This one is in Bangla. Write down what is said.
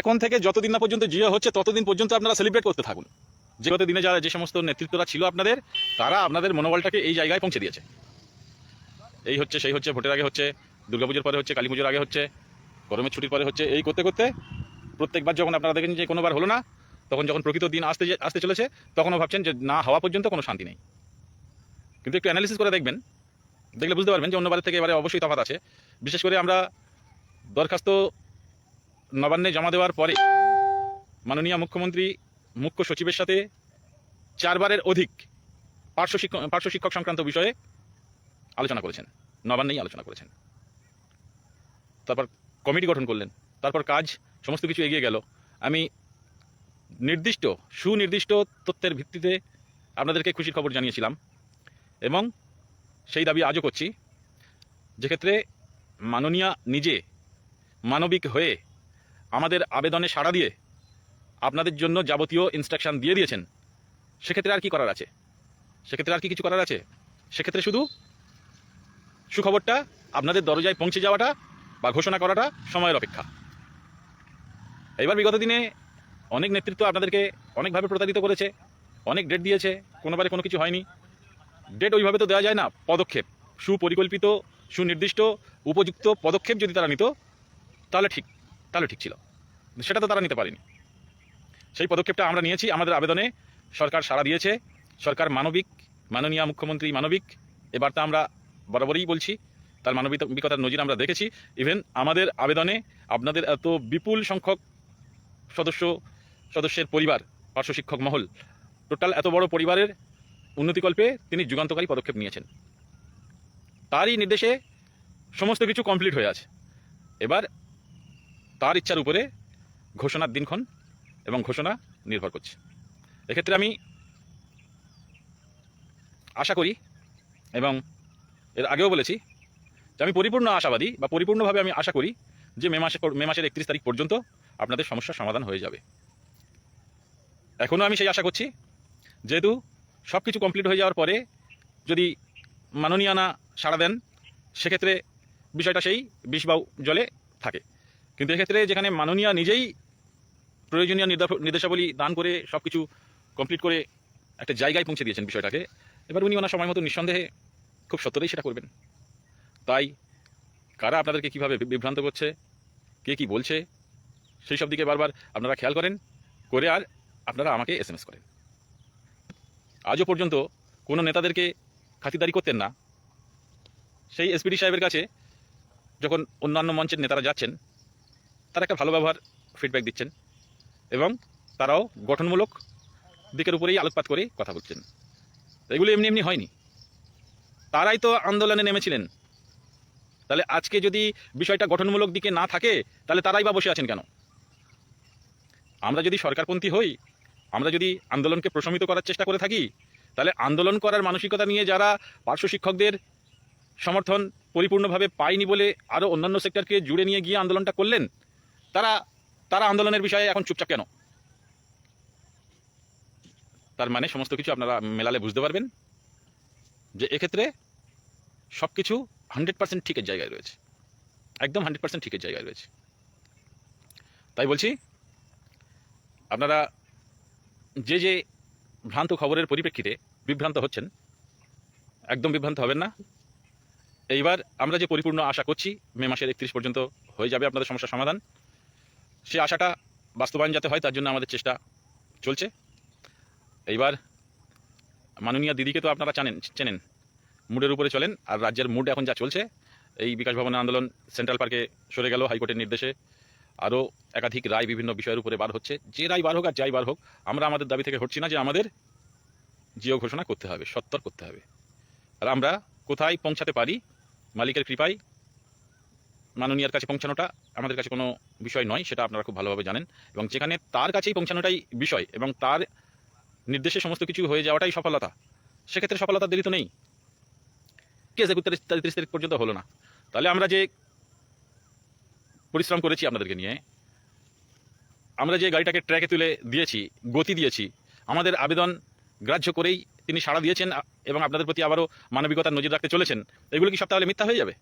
এখন থেকে যতদিন না পর্যন্ত জিও হচ্ছে, ততদিন পর্যন্ত আপনারা সেলিব্রেট করতে থাকুন। যে গত দিনে যারা যে সমস্ত নেতৃত্বরা ছিল আপনাদের, তারা আপনাদের মনোবলটাকে এই জায়গায় পৌঁছে দিয়েছে। এই হচ্ছে, সেই হচ্ছে, ভোটের আগে হচ্ছে, দুর্গাপুজোর পরে হচ্ছে কালী পুজোর আগে হচ্ছে, গরমের ছুটির পরে হচ্ছে, এই করতে করতে প্রত্যেকবার যখন আপনারা দেখেন যে কোনোবার হলো না, তখন যখন প্রকৃত দিন আসতে আসতে চলেছে, তখনও ভাবছেন যে না, হওয়া পর্যন্ত কোনো শান্তি নেই। কিন্তু একটু অ্যানালিসিস করে দেখবেন, দেখলে বুঝতে পারবেন যে অন্যবারের থেকে এবারে অবশ্যই তফাৎ আছে। বিশেষ করে আমরা দরখাস্ত নবান্নে জমা দেওয়ার পরে মাননীয় মুখ্যমন্ত্রী মুখ্য সচিবের সাথে চারবারের অধিক পার্শ্ব শিক্ষক পার্শ্ব শিক্ষক সংক্রান্ত বিষয়ে আলোচনা করেছেন। নবান্নেই আলোচনা করেছেন। তারপর কমিটি গঠন করলেন। তারপর কাজ সমস্ত কিছু এগিয়ে গেল। আমি নির্দিষ্ট, সুনির্দিষ্ট তথ্যের ভিত্তিতে আপনাদেরকে খুশির খবর জানিয়েছিলাম এবং সেই দাবি আজও করছি। যেক্ষেত্রে মাননীয়া নিজে মানবিক হয়ে আমাদের আবেদনে সাড়া দিয়ে আপনাদের জন্য যাবতীয় ইনস্ট্রাকশন দিয়ে দিয়েছেন। সেক্ষেত্রে আর কি করার আছে? সেক্ষেত্রে আর কি কিছু করার আছে? সেক্ষেত্রে শুধু সুখবরটা আপনাদের দরজায় পৌঁছে যাওয়াটা বা ঘোষণা করাটা সময়ের অপেক্ষা। এবার বিগত দিনে অনেক নেতৃত্ব আপনাদেরকে অনেকভাবে প্রতারিত করেছে, অনেক ডেট দিয়েছে, কোনোবারে কোনো কিছু হয়নি। ডেট ওইভাবে তো দেওয়া যায় না, পদক্ষেপ। সুপরিকল্পিত, সুনির্দিষ্ট, উপযুক্ত পদক্ষেপ যদি তারা নিত, তাহলে ঠিক তাহলে ঠিক ছিল। সেটা তো তারা নিতে পারেনি। সেই পদক্ষেপটা আমরা নিয়েছি, আমাদের আবেদনে সরকার সাড়া দিয়েছে। সরকার মানবিক, মাননীয় মুখ্যমন্ত্রী মানবিক এবার বার্তা আমরা বরাবরই বলছি, তার মানবিকতার নজির আমরা দেখেছি। ইভেন আমাদের আবেদনে আপনাদের এত বিপুল সংখ্যক সদস্য, সদস্যের পরিবার, পার্শ্ব শিক্ষক মহল, টোটাল এত বড় পরিবারের উন্নতিকল্পে তিনি যুগান্তকারী পদক্ষেপ নিয়েছেন। তারই নির্দেশে সমস্ত কিছু কমপ্লিট হয়ে আছে। এবার তার ইচ্ছার উপরে ঘোষণার দিনক্ষণ এবং ঘোষণা নির্ভর করছে। এক্ষেত্রে আমি আশা করি এবং এর আগেও বলেছি যে আমি পরিপূর্ণ আশাবাদী বা পরিপূর্ণভাবে আমি আশা করি যে মে মাসে মে মাসের একত্রিশ তারিখ পর্যন্ত আপনাদের সমস্যার সমাধান হয়ে যাবে। এখনও আমি সেই আশা করছি, যেহেতু সব কিছু কমপ্লিট হয়ে যাওয়ার পরে যদি মাননীয়ানা সাড়া দেন, সেক্ষেত্রে বিষয়টা সেই বিষ বা জলে থাকে। কিন্তু এক্ষেত্রে যেখানে মাননীয়া নিজেই প্রয়োজনীয় নির্দা- নির্দেশাবলী দান করে সব কিছু কমপ্লিট করে একটা জায়গায় পৌঁছে দিয়েছেন বিষয়টাকে। এবার উনি ওনার সময় মতো নিঃসন্দেহে খুব সত্যই সেটা করবেন। তাই কারা আপনাদেরকে কীভাবে বিভ্রান্ত করছে, কে কি বলছে, সেই সব দিকে বারবার আপনারা খেয়াল করেন, করে আর আপনারা আমাকে এস এম এস করেন। আজও পর্যন্ত কোনো নেতাদেরকে খাতিরদারি করতেন না। সেই এসপিডি সাহেবের কাছে যখন অন্যান্য মঞ্চের নেতারা যাচ্ছেন, তারা একটা ভালো ব্যবহার ফিডব্যাক দিচ্ছেন। এবং তারাও গঠনমূলক দিকের উপরেই আলোকপাত করে কথা বলছেন। এগুলো এমনি এমনি হয়নি। তারাই তো আন্দোলনে নেমেছিলেন। তাহলে আজকে যদি বিষয়টা গঠনমূলক দিকে না থাকে, তাহলে তারাই বা বসে আছেন কেন? আমরা যদি সরকারপন্থী হই, আমরা যদি আন্দোলনকে প্রশমিত করার চেষ্টা করে থাকি, তাহলে আন্দোলন করার মানসিকতা নিয়ে যারা পার্শ্ব শিক্ষকদের সমর্থন পরিপূর্ণভাবে পায়নি বলে আরও অন্যান্য সেক্টরকে জুড়ে নিয়ে গিয়ে আন্দোলনটা করলেন, তারা তারা আন্দোলনের বিষয়ে এখন চুপচাপ কেন? তার মানে সমস্ত কিছু আপনারা মেলালে বুঝতে পারবেন যে এক্ষেত্রে সব কিছু হান্ড্রেড পার্সেন্ট ঠিকের জায়গায় রয়েছে। একদম হান্ড্রেড পার্সেন্ট ঠিকের জায়গায় রয়েছে। তাই বলছি, আপনারা যে যে ভ্রান্ত খবরের পরিপ্রেক্ষিতে বিভ্রান্ত হচ্ছেন, একদম বিভ্রান্ত হবেন না। এইবার আমরা যে পরিপূর্ণ আশা করছি, মে মাসের একত্রিশ পর্যন্ত হয়ে যাবে আপনাদের সমস্যার সমাধান। সে আশাটা বাস্তবায়ন যাতে হয়, তার জন্য আমাদের চেষ্টা চলছে। এইবার মাননীয় দিদিকে তো আপনারা জানেন, চেনেন, মুডের উপরে চলেন, আর রাজ্যের মুড এখন যা চলছে, এই বিকাশ ভবনের আন্দোলন সেন্ট্রাল পার্কে সরে গেল হাইকোর্টের নির্দেশে। আরও একাধিক রায় বিভিন্ন বিষয়ের উপরে বার হচ্ছে। যে রায় বার হোক আর যাই বার হোক, আমরা আমাদের দাবি থেকে হটছি না যে আমাদের জিও ঘোষণা করতে হবে, সত্তর করতে হবে। আর আমরা কোথায় পৌঁছাতে পারি, মালিকের কৃপায় মাননীয়ার কাছে পৌঁছানোটা আমাদের কাছে কোনো বিষয় নয়, সেটা আপনারা খুব ভালোভাবে জানেন। এবং যেখানে তার কাছেই পৌঁছানোটাই বিষয় এবং তার নির্দেশে সমস্ত কিছু হয়ে যাওয়াটাই সফলতা, সেক্ষেত্রে সফলতার দেরি তো নেই। কেস একত্রিশ তেত্রিশ তারিখ পর্যন্ত হলো না। তাহলে আমরা যে পরিশ্রম করেছি আপনাদেরকে নিয়ে, আমরা যে গাড়িটাকে ট্র্যাকে তুলে দিয়েছি, গতি দিয়েছি, আমাদের আবেদন গ্রাহ্য করেই তিনি সাড়া দিয়েছেন এবং আপনাদের প্রতি আবারও মানবিকতার নজর রাখতে চলেছেন, এগুলো কি সব তাহলে মিথ্যা হয়ে যাবে?